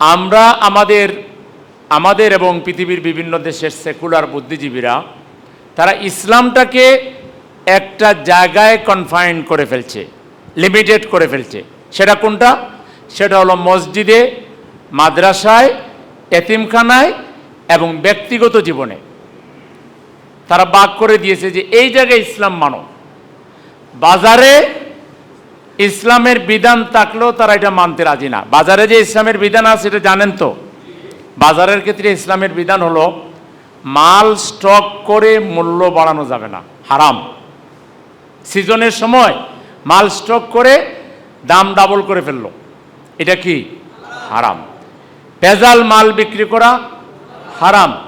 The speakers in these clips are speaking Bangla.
আমরা আমাদের আমাদের এবং পৃথিবীর বিভিন্ন দেশের সেকুলার বুদ্ধিজীবীরা, তারা ইসলামটাকে একটা জায়গায় কনফাইন করে ফেলছে লিমিটেড করে ফেলছে। সেটা কোনটা? সেটা হলো মসজিদে, মাদ্রাসায়, এতিমখানায় এবং ব্যক্তিগত জীবনে। তারা বাক করে দিয়েছে যে এই জায়গায় ইসলাম মানো। বাজারে ইসলামের বিধান থাকলেও তারা এটা মানতে রাজি না। বাজারে যে ইসলামের বিধান আছে, এটা জানেন তো? বাজারের ক্ষেত্রে ইসলামের বিধান হলো, মাল স্টক করে মূল্য বাড়ানো যাবে না। হারাম। সিজনের সময় মাল স্টক করে দাম ডাবল করে ফেলল। এটা কি? হারাম। ভেজাল মাল বিক্রি করা হারাম।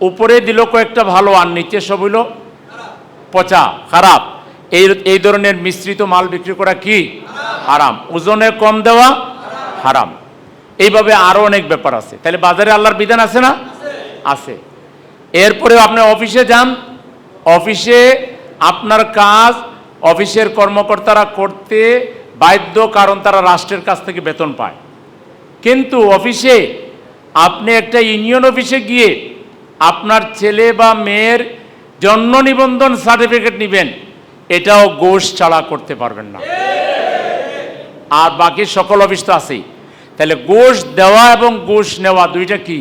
উপরে দিল কয়েকটা ভালো, আর নিচে সব হইল পচা, খারাপ। এই এই ধরনের মিশ্রিত মাল বিক্রি করা কি? হারাম। ওজনে কম দেওয়া হারাম। এইভাবে আরও অনেক ব্যাপার আছে। তাহলে বাজারে আল্লাহর বিধান আছে না? আছে। এরপরে আপনি অফিসে যান। অফিসে আপনার কাজ অফিসের কর্মকর্তারা করতে বাধ্য কারণ তারা রাষ্ট্রের কাছ থেকে বেতন পায়। কিন্তু অফিসে আপনি একটা ইউনিয়ন অফিসে গিয়ে আপনার ছেলে বা মেয়ের জন্ম নিবন্ধন সার্টিফিকেট নেবেন। এটাও গোশ ছাড়া করতে পারবেন না। আর বাকি সকল অফিস তো আছেই। তাহলে গোশ দেওয়া এবং গোশ নেওয়া দুইটা কি?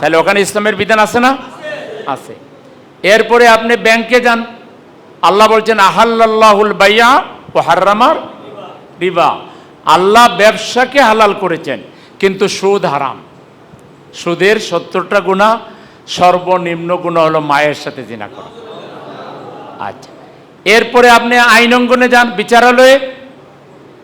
তাহলে ওখানে ইসলামের বিধান আছে না? আছে। এরপরে আপনি ব্যাংকে যান। আল্লাহ বলছেন আহাল্লাহুল বাইয়া ও হার্রামার রিবা। আল্লাহ ব্যবসাকে হালাল করেছেন, কিন্তু সুদ হারাম। সুদের সত্তরটা গুণা, সর্বনিম্ন গুণা হলো মায়ের সাথে জিনা করা। আচ্ছা। এরপরে আপনি আইন অঙ্গনে যান, বিচারালয়ে।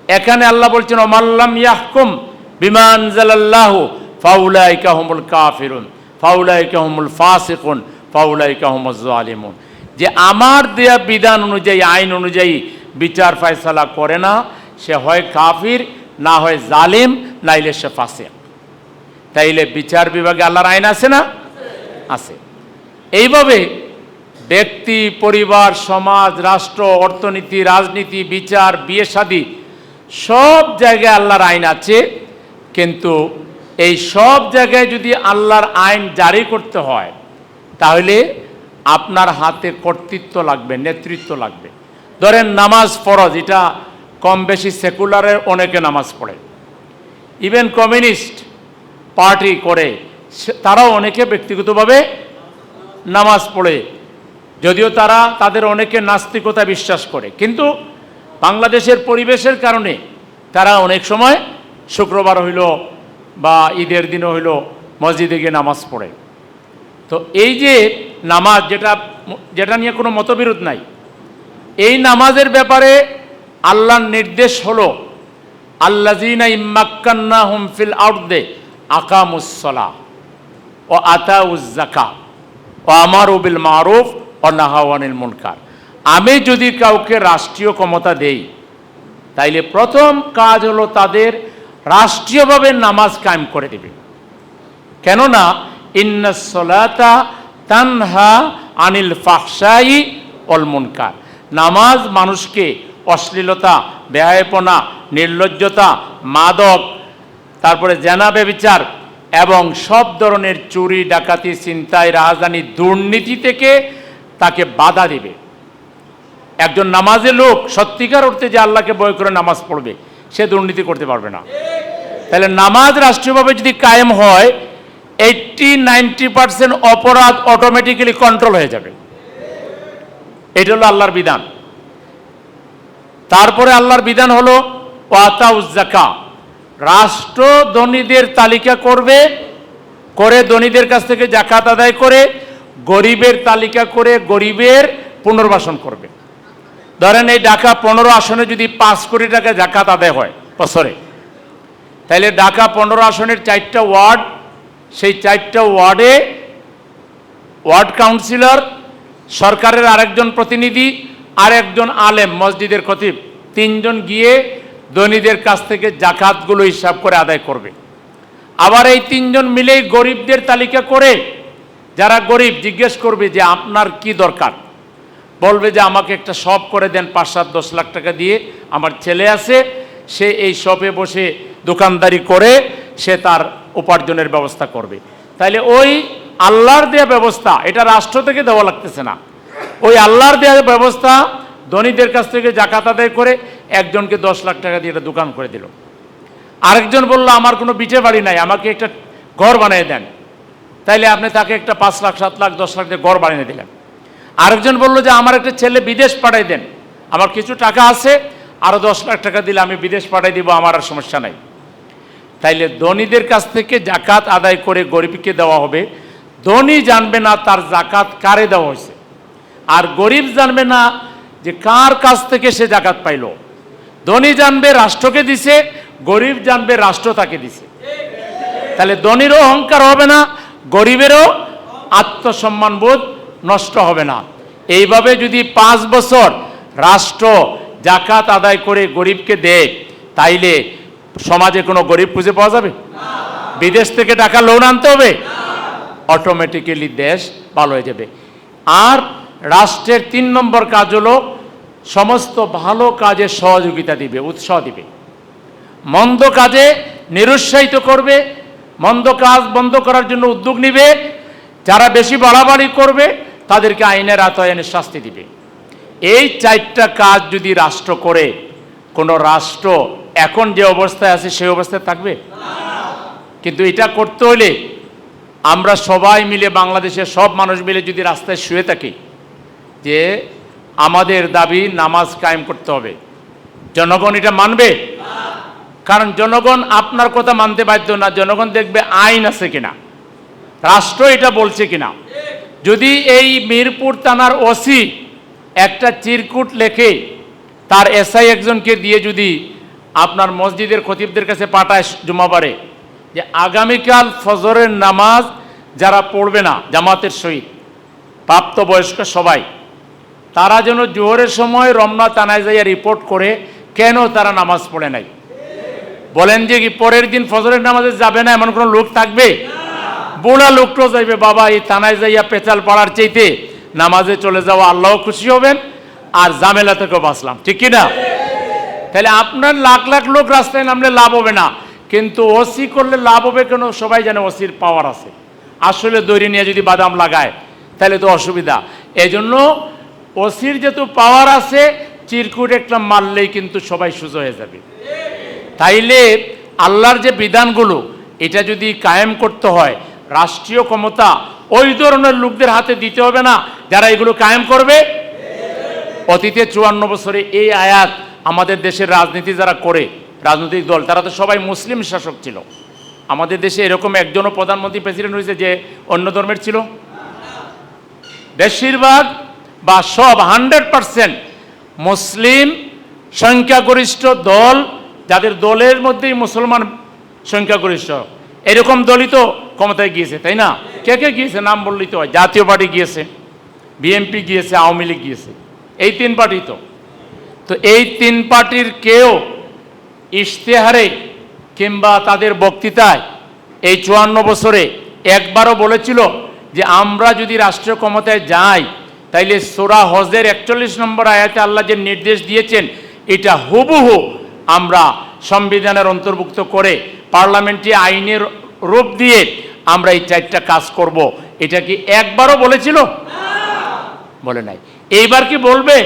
এখানে আল্লাহ বলছেন ওমাল্লাম ইয়াহকুম বিমান জালাল্লাহু, ফাউলাইকা হুমুল কাফিরুন, ফাউলাইকা হুমুল ফাসিকুন, ফাউলাইকা হুমুল জালিমুন। যে আমার দেয়া বিধান অনুযায়ী, আইন অনুযায়ী বিচার ফয়সালা করে না, সে হয় কাফির, না হয় জালিম, নাইলে সে ফাসিক। তাইলে বিচার বিভাগে আল্লাহর আইন আছে না? আছে। এইভাবে ব্যক্তি, পরিবার, সমাজ, রাষ্ট্র, অর্থনীতি, রাজনীতি, বিচার, বিয়ে, শাদী, সব জায়গায় আল্লাহর আইন আছে। কিন্তু এই সব জায়গায় যদি আল্লাহর আইন জারি করতে হয়, তাহলে আপনার হাতে কর্তৃত্ব লাগবে, নেতৃত্ব লাগবে। ধরেন নামাজ ফরজ, এটা কম বেশি সেকুলারের অনেকে নামাজ পড়ে। ইভেন কমিউনিস্ট পার্টি করে তারাও অনেকে ব্যক্তিগতভাবে নামাজ পড়ে। যদিও তারা তাদের অনেকে নাস্তিকতা বিশ্বাস করে, কিন্তু বাংলাদেশের পরিবেশের কারণে তারা অনেক সময় শুক্রবার হইল বা ঈদের দিন হইল মসজিদে গিয়ে নামাজ পড়ে। তো এই যে নামাজ যেটা যেটা নিয়ে কোনো মতবিরোধ নাই, এই নামাজের ব্যাপারে আল্লাহর নির্দেশ হলো আল্লাজিনা ইম্মাক্কান্না হুম ফিল আউটদে আকামুসলা ও আতাউজ্জাকা ও আমার বিল মারুফ ও নাহাওয়ানিল মুনকার। আমি যদি কাউকে রাষ্ট্রীয় ক্ষমতা দেই, তাইলে প্রথম কাজ হলো তাদের রাষ্ট্রীয়ভাবে নামাজ কায়েম করে দেবে। কেননা ইন্নাসলাতা তানহা আনিল ফাহসাই অল মুনকার। নামাজ মানুষকে অশ্লীলতা ব্যয়পনা নির্লজ্জতা, মাদক, তারপরে জেনা বেবিচার এবং সব ধরনের চুরি, ডাকাতি চিন্তায় রাজধানী দুর্নীতি থেকে তাকে বাধা দেবে। একজন নামাজে লোক সত্যিকার অর্থে যে আল্লাহকে বয় করে নামাজ পড়বে, সে দুর্নীতি করতে পারবে না। তাহলে নামাজ রাষ্ট্রীয়ভাবে যদি কায়েম হয় এইটটি নাইনটি পার্সেন্ট অপরাধ অটোমেটিক্যালি কন্ট্রোল হয়ে যাবে। এটা হলো আল্লাহর বিধান। তারপরে আল্লাহর বিধান হলো, ওয়াতাউজ্জাকা। রাষ্ট্র ধনীদের তালিকা করবে, করে ধনীদের কাছ থেকে জাকাত আদায় করে গরিবের তালিকা করে গরিবের পুনর্বাসন করবে। ধরেন এই ঢাকা পনেরো আসনে যদি পাঁচ কোটি টাকা জাকাত আদায় হয় বছরে, তাহলে ঢাকা পনেরো আসনের চারটা ওয়ার্ড, সেই চারটা ওয়ার্ডে ওয়ার্ড কাউন্সিলর, সরকারের আরেকজন প্রতিনিধি আর একজন আলেম, মসজিদের খতিব, তিনজন গিয়ে ধনীদের কাছ থেকে জাকাতগুলো হিসাব করে আদায় করবে। আবার এই তিনজন মিলেই গরিবদের তালিকা করে যারা গরিব, জিজ্ঞেস করবে যে আপনার কি দরকার? বলবে যে আমাকে একটা শপ করে দেন পাঁচ সাত দশ লাখ টাকা দিয়ে। আমার ছেলে আছে, সে এই শপে বসে দোকানদারি করে, সে তার উপার্জনের ব্যবস্থা করবে। তাইলে ওই আল্লাহর দেওয়া ব্যবস্থা, এটা রাষ্ট্র থেকে দেওয়া লাগতেছে না। ওই আল্লাহর দেওয়া ব্যবস্থা ধনীদের কাছ থেকে জাকাত আদায় করে একজনকে দশ লাখ টাকা দিয়ে একটা দোকান করে দিল। আরেকজন বলল, আমার কোনো বিটে বাড়ি নাই, আমাকে একটা ঘর বানিয়ে দেন। তাইলে আপনি তাকে একটা পাঁচ লাখ, সাত লাখ, দশ লাখ দিয়ে গড় বানিয়ে দিলেন। আরেকজন বলল যে, আমার একটা ছেলে বিদেশ পাঠাই দেন। আমার কিছু টাকা আছে আরও দশ লাখ টাকা দিলে আমি বিদেশ পাঠাই দিব, আমার আর সমস্যা নাই। তাইলে ধনীদের কাছ থেকে জাকাত আদায় করে গরিবকে দেওয়া হবে। ধনী জানবে না তার জাকাত কারে দেওয়া হয়েছে। আর গরিব জানবে না যে কার কাছ থেকে সে জাকাত পাইল। ধনী জানবে রাষ্ট্রকে দিছে, গরিব জানবে রাষ্ট্র তাকে দিছে। তাহলে ধনীরও অহংকার হবে না গরিবেরও আত্মসম্মান বোধ নষ্ট হবে না। এইভাবে যদি পাঁচ বছর রাষ্ট্র জাকাত আদায় করে গরিবকে দেয়, তাইলে সমাজে কোনো গরিব খুঁজে পাওয়া যাবে? বিদেশ থেকে টাকা লোন আনতে হবে? অটোমেটিক্যালি দেশ ভালো হয়ে যাবে। আর রাষ্ট্রের তিন নম্বর কাজ হলো সমস্ত ভালো কাজে সহযোগিতা দিবে, উৎসাহ দিবে। মন্দ কাজে নিরুৎসাহিত করবে মন্দ কাজ বন্ধ করার জন্য উদ্যোগ নিবে। যারা বেশি বাড়াবাড়ি করবে, তাদেরকে আইনের আতয়নের শাস্তি দিবে। এই চারটা কাজ যদি রাষ্ট্র করে, কোনো রাষ্ট্র এখন যে অবস্থায় আছে, সেই অবস্থায় থাকবে? কিন্তু এটা করতে হলে আমরা সবাই মিলে, বাংলাদেশের সব মানুষ মিলে যদি রাস্তায় শুয়ে থাকি, যে আমাদের দাবি নামাজ কায়েম করতে হবে। জনগণ এটা মানবে। কারণ জনগণ আপনার কথা মানতে বাধ্য না, জনগণ দেখবে আইন আছে কিনা, রাষ্ট্র এটা বলছে কিনা। যদি এই মিরপুর থানার ওসি একটা চিরকুট লেখে, তার এসআই একজনকে দিয়ে যদি আপনার মসজিদের খতিবদের কাছে পাঠায় জুমাবারে, যে আগামীকাল ফজরের নামাজ যারা পড়বে না, জামাতের সহিত, প্রাপ্তবয়স্ক সবাই, তারা যেন জোহরের সময় রমনা থানায় যাইয়া রিপোর্ট করে কেন তারা নামাজ পড়ে নাই। বলেন যে কি, পরের দিন ফজরের নামাজে যাবে না? এমন কোনো লোক থাকবে? বুড়া লোকটাও যাইবে, বাবা, এই থানায় যাইয়া পেঁচাল পাড়ার চাইতে নামাজে চলে যাওয়া, আল্লাহ খুশি হবেন। আর জামেলা থেকেও বাঁচলাম, ঠিক কি না? তাহলে আপনার লাখ লাখ লোক রাস্তায় নামলে লাভ হবে না। কিন্তু ওসি করলে লাভ হবে কেন? সবাই জানে ওসির পাওয়ার আছে। আসলে দৈরি নিয়ে যদি বাদাম লাগায়, তাহলে তো অসুবিধা। এই জন্য ওসির যেহেতু পাওয়ার আছে, চিরকুট একটা মারলেই কিন্তু সবাই সুযোগ হয়ে যাবে। তাইলে আল্লাহর যে বিধানগুলো, এটা যদি কায়েম করতে হয়, রাষ্ট্রীয় ক্ষমতা ওই ধরনের লোকদের হাতে দিতে হবে না, যারা এগুলো কায়েম করবে? অতীতে চুয়ান্ন বছরে এই আয়াত আমাদের দেশের রাজনীতি যারা করে, রাজনৈতিক দল, তারা তো সবাই মুসলিম শাসক ছিল। আমাদের দেশে এরকম একজনও প্রধানমন্ত্রী প্রেসিডেন্ট হয়েছে যে অন্য ধর্মের ছিল? বেশিরভাগ বা সব হান্ড্রেড পারসেন্ট মুসলিম সংখ্যাগরিষ্ঠ দল যাদের দলের মধ্যেই মুসলমান সংখ্যাগরিষ্ঠ, এরকম দলই তো ক্ষমতায় গিয়েছে, তাই না? কে কে গিয়েছে? নাম বললেই তো হয়। জাতীয় পার্টি গিয়েছে, বিএনপি গিয়েছে, আওয়ামী লীগ গিয়েছে, এই তিন পার্টি তো। তো এই তিন পার্টির কেউ ইশতেহারে কিংবা তাদের বক্তৃতায় এই চুয়ান্ন বছরে একবারও বলেছিল যে আমরা যদি রাষ্ট্রীয় ক্ষমতায় যাই, তাইলে সোরা হজের একচল্লিশ নম্বর আয়াতে আল্লাহ যে নির্দেশ দিয়েছেন, এটা হুবহু আমরা সংবিধানের অন্তর্ভুক্ত করে পার্লামেন্টে আইনের রূপ দিয়ে আমরা এই চারটা কাজ করব। এটা কি একবারও বলেছিল? বলে নাই। এইবার কি বলবে?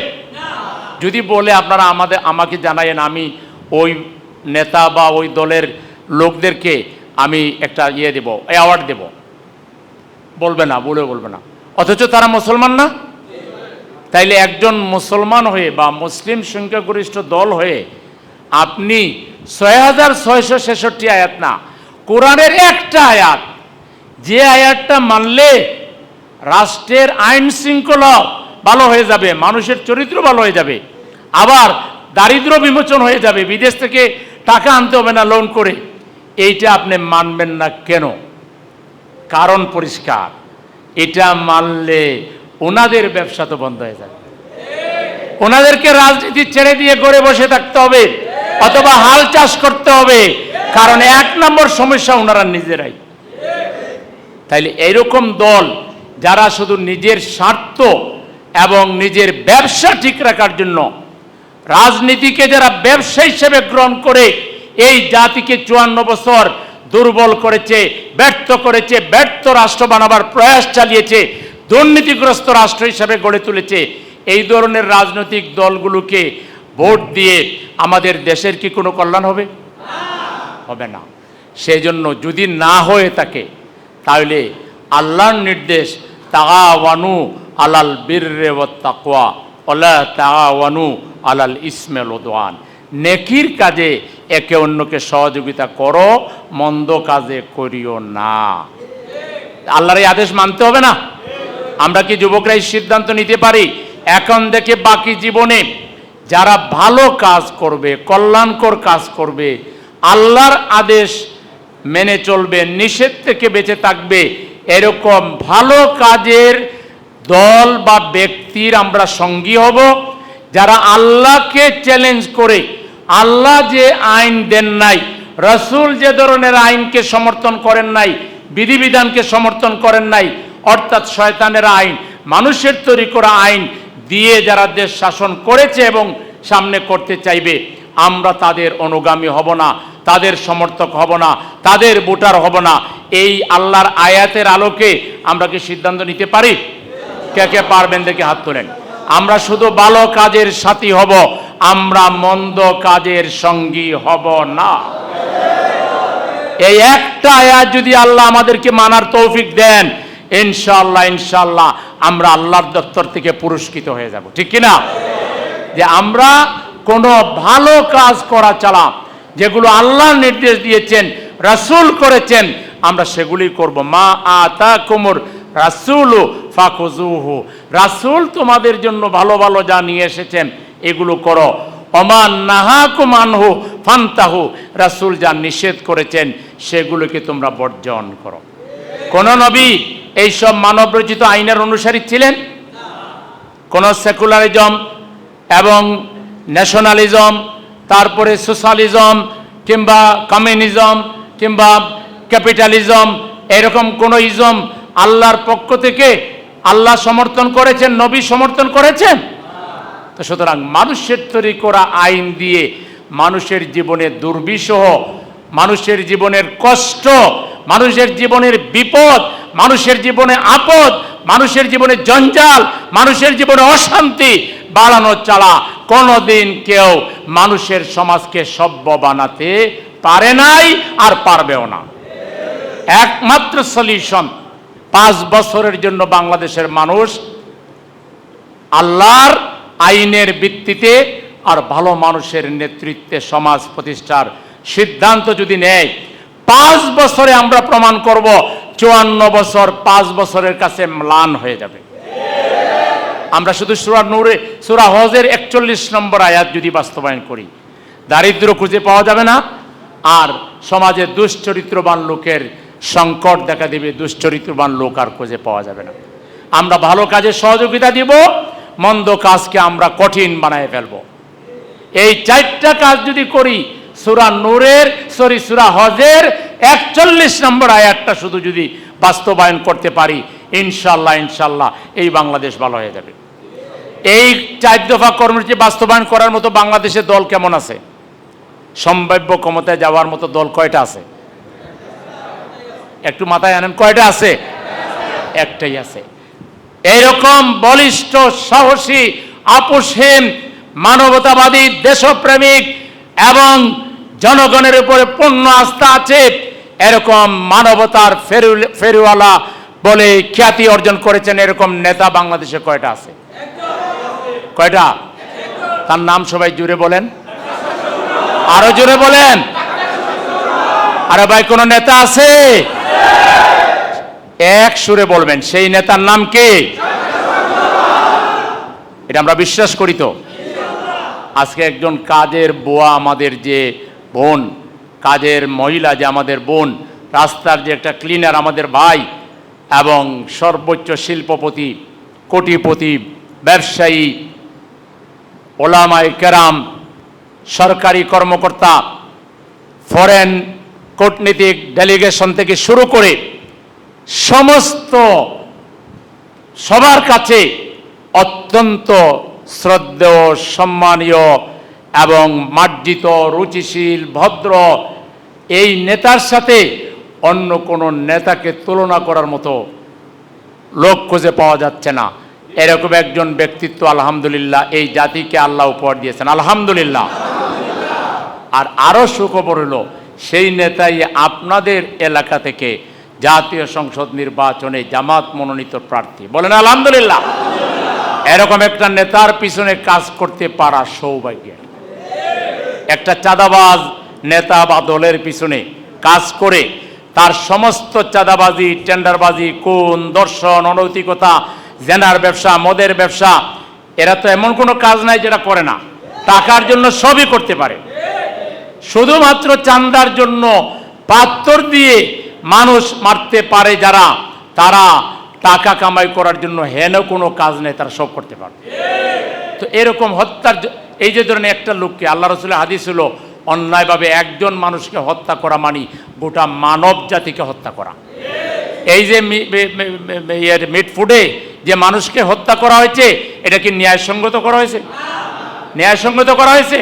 যদি বলে আপনারা আমাদের আমাকে জানায়েন আমি ওই নেতা বা ওই দলের লোকদেরকে আমি একটা ইয়ে দেব অ্যাওয়ার্ড দেব। বলবে না বলে বলবে না। অথচ তারা মুসলমান না? তাইলে একজন মুসলমান হয়ে বা মুসলিম সংখ্যাগরিষ্ঠ দল হয়ে আপনি ছয় হাজার ছয়শো ছেষট্টি আয়াত না, কোরআনের একটা আয়াত। যে আয়াতটা মানলে রাষ্ট্রের আইন শৃঙ্খলা ভালো হয়ে যাবে, মানুষের চরিত্র ভালো হয়ে যাবে, আবার দারিদ্র বিমোচন হয়ে যাবে, বিদেশ থেকে টাকা আনতে হবে না লোন করে। এইটা আপনি মানবেন না কেন? কারণ পরিষ্কার, এটা মানলে ওনাদের ব্যবসা তো বন্ধ হয়ে যাবে। ওনাদেরকে রাজনীতি ছেড়ে দিয়ে গড়ে বসে থাকতে হবে। অথবা হাল চাষ করতে হবে। কারণ এক নম্বর সমস্যা ওনারা নিজেরাই। তাইলে এইরকম দল যারা শুধু নিজের স্বার্থ এবং নিজের ব্যবসা ঠিক রাখার জন্য রাজনীতিকে যারা ব্যবসা হিসেবে গ্রহণ করে, এই জাতিকে চুয়ান্ন বছর দুর্বল করেছে, ব্যর্থ করেছে, ব্যর্থ রাষ্ট্র বানাবার প্রয়াস চালিয়েছে, দুর্নীতিগ্রস্ত রাষ্ট্র হিসাবে গড়ে তুলেছে, এই ধরনের রাজনৈতিক দলগুলোকে ভোট দিয়ে আমাদের দেশের কি কোনো কল্যাণ হবে? হবে না। সেই জন্য যদি না হয়ে থাকে, তাহলে আল্লাহর নির্দেশ তাগাওয়ানু আলাল বীররে ও তাকওয়া ওলা তাগাওয়ানু আলাল ইসমেল ওদওয়ান নেকির কাজে একে অন্যকে সহযোগিতা করো, মন্দ কাজে করিও না। আল্লাহর এই আদেশ মানতে হবে না? আমরা কি যুবকরা এই সিদ্ধান্ত নিতে পারি? এখন থেকে বাকি জীবনে যারা ভালো কাজ করবে, কল্যাণকর কাজ করবে, আল্লাহর আদেশ মেনে চলবে, নিষেধ থেকে বেঁচে থাকবে, এরকম ভালো কাজের দল বা ব্যক্তির আমরা সঙ্গী হব, যারা আল্লাহকে চ্যালেঞ্জ করে, আল্লাহ যে আইন দেন নাই, রসুল যে ধরনের আইনকে সমর্থন করেন নাই, বিধিবিধানকে সমর্থন করেন নাই, অর্থাৎ শয়তানের আইন, মানুষের তৈরি করা আইন দিয়ে যারা দেশ শাসন করেছে এবং সামনে করতে চাইবে, আমরা তাদের অনুগামী হব না, তাদের সমর্থক হব না, তাদের ভোটার হব না। এই আল্লাহর আয়াতের আলোকে আমরা কি সিদ্ধান্ত নিতে পারি? কে কে পারবেন দেখে হাত তোলেন। আমরা শুধু ভালো কাজের সাথী হব, আমরা মন্দ কাজের সঙ্গী হব না। এই একটা আয়াত যদি আল্লাহ আমাদেরকে মানার তৌফিক দেন, ইনশাআল্লাহ ইনশাআল্লাহ আমরা আল্লাহর দপ্তর থেকে পুরস্কৃত হয়ে যাব। ঠিক কি না যে আমরা কোনো ভালো কাজ করা চালাম যেগুলো আল্লাহ নির্দেশ দিয়েছেন, রাসূল করেছেন, আমরা সেগুলি করব। মা আতা কুমুর রাসূলু ফাকুজুহু রাসূল তোমাদের জন্য ভালো ভালো যা নিয়ে এসেছেন, এগুলো করো। অমান নাহাকুম আনহু ফান্তাহু। রাসূল যা নিষেধ করেছেন, সেগুলোকে তোমরা বর্জন করো। কোন নবী এইসব মানবরচিত আইনের অনুসারী ছিলেন? কোন সেকুলারিজম এবং ন্যাশনালিজম, তারপরে সোশ্যালিজম কিংবা কমিউনিজম কিংবা ক্যাপিটালিজম, এরকম কোনো ইজম আল্লাহর পক্ষ থেকে আল্লাহ সমর্থন করেছেন, নবী সমর্থন করেছেন? তো সুতরাং মানুষের তৈরি করা আইন দিয়ে মানুষের জীবনে দুর্বিষহ, মানুষের জীবনের কষ্ট, মানুষের জীবনের বিপদ মানুষের জীবনে আপদ, মানুষের জীবনে জঞ্জাল, মানুষের জীবনে অশান্তি বাড়ানো চালা কোনোদিন কেউ মানুষের সমাজকে সভ্য বানাতে পারে নাই আর পারবেও না। একমাত্র সলিউশন পাঁচ বছরের জন্য বাংলাদেশের মানুষ আল্লাহর আইনের ভিত্তিতে আর ভালো মানুষের নেতৃত্বে সমাজ প্রতিষ্ঠার সিদ্ধান্ত যদি নেয়, পাঁচ বছরে আমরা প্রমাণ করব চুয়ান্ন বছর, পাঁচ বছরের কাছে ম্লান হয়ে যাবে। আমরা শুধু সুরা নূরে, সুরা হজের একচল্লিশ নম্বর আয়াত যদি বাস্তবায়ন করি দারিদ্র খুঁজে পাওয়া যাবে না, আর সমাজে দুশ্চরিত্রবান লোকের সংকট দেখা দেবে, দুশ্চরিত্রবান লোক আর খুঁজে পাওয়া যাবে না। আমরা ভালো কাজে সহযোগিতা দিব, মন্দ কাজকে আমরা কঠিন বানায় ফেলব। এই চারটা কাজ যদি করি, সুরা নূরের, সরি, সুরা হজের একচল্লিশ নম্বর আয়াতটা শুধু যদি বাস্তবায়ন করতে পারি ইনশাল্লাহ ইনশাল্লাহ এই বাংলাদেশ ভালো হয়ে যাবে। এই চার দফা কর্মসূচি বাস্তবায়ন করার মতো বাংলাদেশের দল কেমন আছে? সম্ভাব্য ক্ষমতায় যাওয়ার মতো দল কয়টা আছে? একটু মাথায় আনেন, কয়টা আছে? একটাই আছে। এইরকম বলিষ্ঠ, সাহসী, আপোষহীন, মানবতাবাদী, দেশপ্রেমিক এবং জনগণের উপরে পূর্ণ আস্থা আছে এরকম মানবতার ফেরু ফেরুওয়ালা বলে খ্যাতি অর্জন করেছেন এরকম নেতা বাংলাদেশে কয়টা আছে? কয়টা? তার নাম সবাই জুড়ে বলেন। আরও জোরে বলেন। আরে ভাই, কোন নেতা আছে? এক সুরে বলবেন, সেই নেতার নাম কি? এটা আমরা বিশ্বাস করি তো। আজকে একজন কাজের বোয়া আমাদের যে বোন কাজের মহিলা যে আমাদের বোন, রাস্তার যে একটা ক্লিনার আমাদের ভাই এবং সর্বোচ্চ শিল্পপতি, কোটিপতি, ব্যবসায়ী ওলামাই কেরাম, সরকারি কর্মকর্তা ফরেন কূটনীতিক ডেলিগেশন থেকে শুরু করে সমস্ত সবার কাছে অত্যন্ত শ্রদ্ধেয়, সম্মানীয় এবং মার্জিত, রুচিশীল, ভদ্র এই নেতার সাথে অন্য কোনো নেতাকে তুলনা করার মতো লোক খুঁজে পাওয়া যাচ্ছে না। এরকম একজন ব্যক্তিত্ব, আলহামদুলিল্লাহ, এই জাতিকে আল্লাহ উপহার দিয়েছেন। আলহামদুলিল্লাহ। আর আরও সুখবর হলো, সেই নেতাই আপনাদের এলাকা থেকে জাতীয় সংসদ নির্বাচনে জামাত মনোনীত প্রার্থী। বলেন আলহামদুলিল্লাহ। এরকম একটা নেতার পিছনে কাজ করতে পারা সৌভাগ্যের। একটা চাঁদাবাজ নেতা বা দলের পিছনে কাজ করে তার সমস্ত চাঁদাবাজি, টেন্ডারবাজি কোন দর্শন অনৈতিকতা, জেনার ব্যবসা, মদের ব্যবসা, এরা তো এমন কোনো কাজ নাই যেটা করে না। টাকার জন্য সবই করতে পারে। শুধুমাত্র চান্দার জন্য পাত্তর দিয়ে মানুষ মারতে পারে যারা, তারা টাকা কামাই করার জন্য হেন কোনো কাজ নেই, তারা সব করতে পারে। তো এরকম হত্যার এই যে ধরনের একটা লোককে, আল্লাহ রসুলের হাদিস হলো অন্যায়ভাবে একজন মানুষকে হত্যা করা মানি গোটা মানব জাতিকে হত্যা করা। এই যে ইয়ের মিট ফুডে যে মানুষকে হত্যা করা হয়েছে, এটা কি ন্যায়সঙ্গত করা হয়েছে? ন্যায়সঙ্গত করা হয়েছে?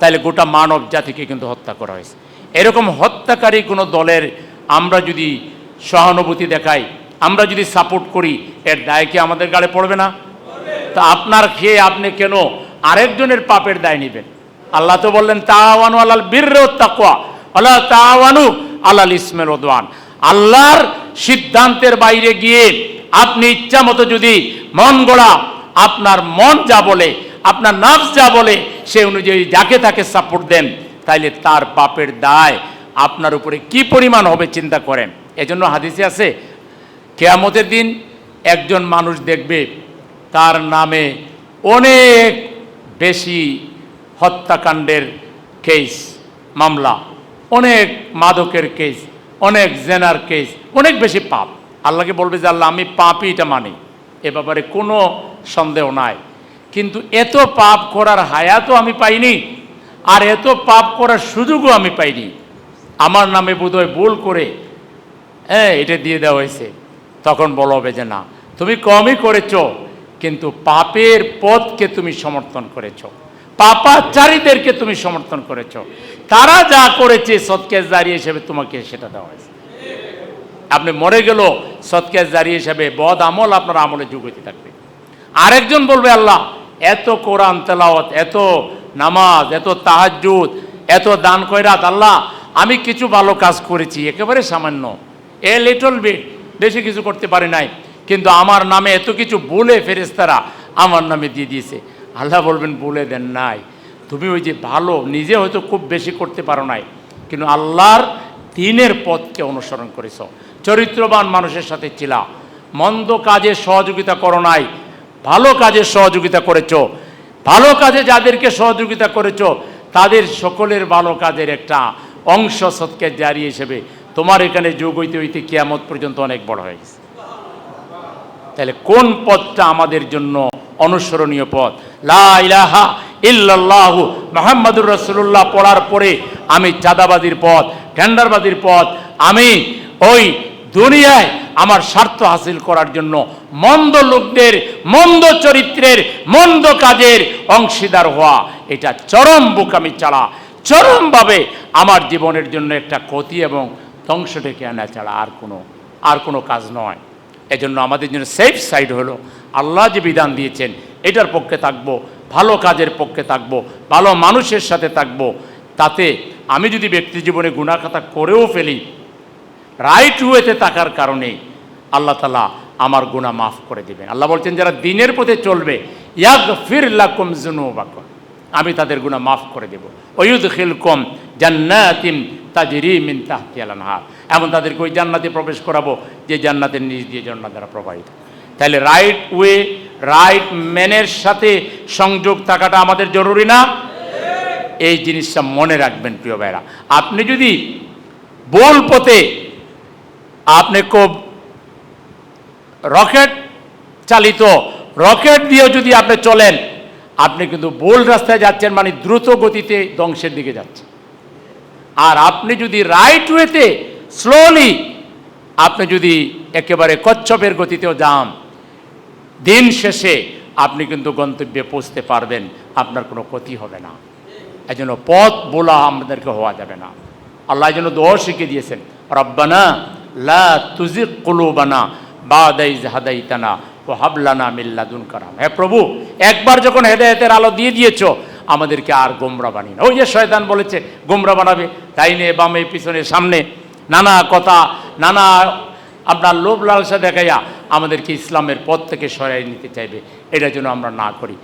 তাহলে গোটা মানব জাতিকে কিন্তু হত্যা করা হয়েছে। এরকম হত্যাকারী কোনো দলের আমরা যদি সহানুভূতি দেখাই, আমরা যদি সাপোর্ট করি, এর দায় কি আমাদের গাড়ে পড়বে না? তা আপনার খেয়ে আপনি কেন আরেকজনের পাপের দায় নেবেন? আল্লাহ তো বললেন, তাওয়ানু আলাল বীর তাকুয়া আল্লাহ তাওয়ানু আলাল ইসমের ওদওয়ান আল্লাহর সিদ্ধান্তের বাইরে গিয়ে আপনি ইচ্ছা মতো যদি মন গড়া, আপনার মন যা বলে, আপনার নাফস যা বলে, সে অনুযায়ী যাকে তাকে সাপোর্ট দেন, তাইলে তার পাপের দায় আপনার উপরে কি পরিমাণ হবে চিন্তা করেন। এজন্য হাদিসে আছে, কেয়ামতের দিন একজন মানুষ দেখবে, তার নামে অনেক বেশি হত্যাকাণ্ডের কেস মামলা, অনেক মাদকের কেস অনেক জেনার কেস অনেক বেশি পাপ। আল্লাহকে বলবে যে, আল্লাহ, আমি পাপই এটা মানি। এ ব্যাপারে কোনো সন্দেহ নাই। কিন্তু এত পাপ করার হায়াতও আমি পাইনি, আর এত পাপ করার সুযোগও আমি পাইনি। আমার নামে বোধহয় ভুল করে হ্যাঁ এটা দিয়ে দেওয়া হয়েছে। তখন বলা হবে যে, না, তুমি কমই করেছ, কিন্তু পাপের পথকে তুমি সমর্থন করেছ। পাপাচারীদেরকে তুমি সমর্থন করেছ। তারা যা করেছে সৎকেশ জারি হিসেবে তোমাকে সেটা দেওয়া হয়েছে। আপনি মরে গেল সৎকেশ জারি হিসেবে বদ আমল আপনার আমলে যোগ হইতে থাকবে। আরেকজন বলবে, আল্লাহ, এত কোরআন তেলাওয়াত, এত নামাজ, এত তাহাজ্জুদ, এত দান কয়রাত আল্লাহ, আমি কিছু ভালো কাজ করেছি, একেবারে সামান্য। এ লিটল বিট, বেশি কিছু করতে পারি নাই। কিন্তু আমার নামে এত কিছু বলে ফেরেস্তারা আমার নামে দিয়ে দিয়েছে। আল্লাহ বলবেন, বলে দেন নাই। তুমি ওই যে ভালো, নিজে হয়তো খুব বেশি করতে পারো নাই, কিন্তু আল্লাহর দিনের পথকে অনুসরণ করেছ। চরিত্রবান মানুষের সাথে ছিলা মন্দ কাজে সহযোগিতা করো নাই, ভালো কাজে সহযোগিতা করেছ। ভালো কাজে যাদেরকে সহযোগিতা করেছ, তাদের সকলের ভালো কাজের একটা অংশ সৎকে জারি হিসেবে তোমার এখানে যোগ হইতে হইতে কিয়ামত পর্যন্ত অনেক বড় হয়ে গেছে। তাহলে কোন পথটা আমাদের জন্য অনুসরণীয় পথ। লা ইলাহা ইল্লাল্লাহু মুহাম্মাদুর রাসূলুল্লাহ পড়ার পরে আমি চাঁদাবাদির পথ টেন্ডারবাদির পথ, আমি ওই দুনিয়ায় আমার স্বার্থ হাসিল করার জন্য মন্দ লোকদের, মন্দ চরিত্রের, মন্দ কাজের অংশীদার হওয়া, এটা চরম বোকামি চালা। চরমভাবে আমার জীবনের জন্য একটা ক্ষতি এবং ধ্বংস ডেকে আনা ছাড়া আর কোনো আর কোনো কাজ নয়। এজন্য আমাদের জন্য সেফ সাইড হলো আল্লাহ যে বিধান দিয়েছেন, এটার পক্ষে থাকব, ভালো কাজের পক্ষে থাকব, ভালো মানুষের সাথে থাকব, তাতে আমি যদি ব্যক্তি জীবনে গুণাখাতা করেও ফেলি রাইট ওয়েতে থাকার কারণে আল্লাহ তালা আমার গুণা মাফ করে দিবেন। আল্লাহ বলছেন, যারা দিনের পথে চলবে ইয়াগ ফির লাকুম জুনুবাকুম আমি তাদের গুণা মাফ করে দেব। ওয়ুদ খিলকম জান্নাতিম তাজরি মিন তাহতিয়াল আনহার। এমন তাদেরকে ওই জান্নাতে প্রবেশ করাবো, যে জান্নাতের নিজ দিয়ে জান্নাত দ্বারা প্রবাহিত। তাহলে রাইট ওয়ে রাইট ম্যানের সাথে সংযোগ থাকাটা আমাদের জরুরি না? এই জিনিসটা মনে রাখবেন প্রিয় ভাইরা। আপনি যদি বোল পথে আপনি খুব রকেট চালিত, রকেট দিয়েও যদি আপনি চলেন, আপনি কিন্তু বোল রাস্তায় যাচ্ছেন মানে দ্রুত গতিতে ধ্বংসের দিকে যাচ্ছেন। আর আপনি যদি রাইট ওয়েতে স্লোলি আপনি যদি একেবারে কচ্ছপের গতিতেও যান দিন শেষে আপনি কিন্তু গন্তব্যে পৌঁছতে পারবেন, আপনার কোনো ক্ষতি হবে না। এই জন্য পথ বোলা আমাদেরকে হওয়া যাবে না। আল্লাহ যেন দোয়া শিখে দিয়েছেন, রব্বানা লা তুজিক কুলুবানা বাদাইজ হাদাইতানা ও হাবলানা মিল্লাদুন কারাম হ্যাঁ প্রভু, একবার যখন হেদায়েতের আলো দিয়ে দিয়েছ, আমাদেরকে আর গোমরা বানিয়ে না। ওই যে শয়তান বলেছে, গোমরা বানাবে। ডাইনে বামে, পিছনে, সামনে নানা কথা, নানা আপনার লোভ লালসা দেখাইয়া আমাদেরকে ইসলামের পথ থেকে সরাই নিতে চাইবে। এটা যেন আমরা না করি।